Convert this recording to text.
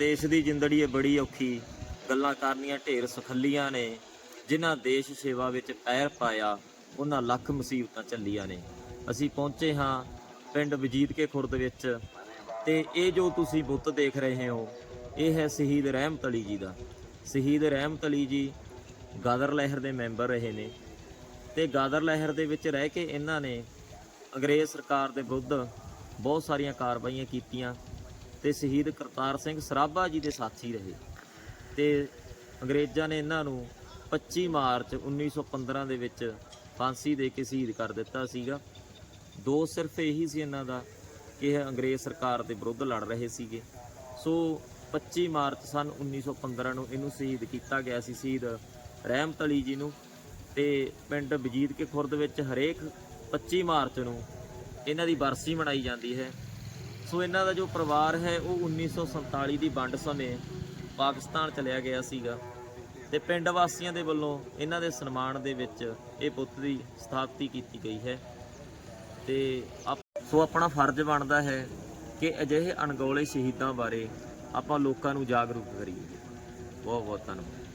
ਦੇਸ਼ ਦੀ ਜ਼ਿੰਦੜੀ ਇਹ ਬੜੀ ਔਖੀ। ਗੱਲਾਂ ਕਰਨੀਆਂ ਢੇਰ ਸੁਖੱਲੀਆਂ ਨੇ। ਜਿਨ੍ਹਾਂ ਦੇਸ਼ ਸੇਵਾ ਵਿੱਚ ਪੈਰ ਪਾਇਆ, ਉਹਨਾਂ ਲੱਖ ਮੁਸੀਬਤਾਂ ਝੱਲੀਆਂ ਨੇ। ਅਸੀਂ ਪਹੁੰਚੇ ਹਾਂ ਪਿੰਡ ਵਜੀਦ ਕੇ ਖੁਰਦ ਵਿੱਚ। ਤੇ ਇਹ ਜੋ ਤੁਸੀਂ ਬੁੱਤ ਦੇਖ ਰਹੇ ਹੋ, ਇਹ ਹੈ ਸ਼ਹੀਦ ਰਹਿਮਤ ਅਲੀ ਜੀ ਦਾ। ਸ਼ਹੀਦ ਰਹਿਮਤ ਅਲੀ ਜੀ ਗਾਦਰ ਲਹਿਰ ਦੇ ਮੈਂਬਰ ਰਹੇ ਨੇ। ਤੇ ਗਾਦਰ ਲਹਿਰ ਦੇ ਵਿੱਚ ਰਹਿ ਕੇ ਇਹਨਾਂ ਨੇ ਅੰਗਰੇਜ਼ ਸਰਕਾਰ ਦੇ ਵਿਰੁੱਧ ਬਹੁਤ ਸਾਰੀਆਂ ਕਾਰਵਾਈਆਂ ਕੀਤੀਆਂ। ਤੇ ਸ਼ਹੀਦ ਕਰਤਾਰ ਸਿੰਘ ਸਰਾਭਾ ਜੀ ਦੇ ਸਾਥੀ ਰਹੇ। ਤੇ ਅੰਗਰੇਜ਼ਾਂ ਨੇ ਇਹਨਾਂ ਨੂੰ 25 ਮਾਰਚ 1915 ਦੇ ਵਿੱਚ ਫਾਂਸੀ ਦੇ ਕੇ ਸ਼ਹੀਦ ਕਰ ਦਿੱਤਾ ਸੀਗਾ। ਦੋ ਸਿਰਫ ਇਹੀ ਸੀ ਇਹਨਾਂ ਦਾ ਕਿ ਇਹ ਅੰਗਰੇਜ਼ ਸਰਕਾਰ ਦੇ ਵਿਰੁੱਧ ਲੜ ਰਹੇ ਸੀਗੇ। ਸੋ 25 ਮਾਰਚ ਸਨ 1915 ਨੂੰ ਇਹਨੂੰ ਸ਼ਹੀਦ ਕੀਤਾ ਗਿਆ ਸੀ, ਸ਼ਹੀਦ ਰਹਿਮਤ ਅਲੀ ਜੀ ਨੂੰ। ਤੇ ਪਿੰਡ ਵਜੀਦ ਕੇ ਖੁਰਦ ਵਿੱਚ ਹਰੇਕ 25 ਮਾਰਚ ਨੂੰ ਇਹਨਾਂ ਦੀ ਬਰਸੀ ਮਨਾਈ ਜਾਂਦੀ ਹੈ। ਸੋ ਇਹਨਾਂ ਦਾ ਜੋ ਪਰਿਵਾਰ ਹੈ, ਉਹ 1947 ਦੀ ਵੰਡ ਸਮੇਂ ਪਾਕਿਸਤਾਨ ਚਲਿਆ ਗਿਆ ਸੀਗਾ ਤੇ ਪਿੰਡ ਵਾਸੀਆਂ ਦੇ ਵੱਲੋਂ ਇਹਨਾਂ ਦੇ ਸਨਮਾਨ ਦੇ ਵਿੱਚ ਇਹ ਪੁੱਤ ਦੀ ਸਥਾਪਤੀ ਕੀਤੀ ਗਈ ਹੈ। ਤੇ ਆਪ- ਸੋ ਆਪਣਾ ਫਰਜ਼ ਬਣਦਾ ਹੈ ਕਿ ਅਜਿਹੇ ਅਣਗੌਲੇ ਸ਼ਹੀਦਾਂ ਬਾਰੇ ਆਪਾਂ ਲੋਕਾਂ ਨੂੰ ਜਾਗਰੂਕ ਕਰੀਏ। ਬਹੁਤ ਬਹੁਤ ਧੰਨਵਾਦ।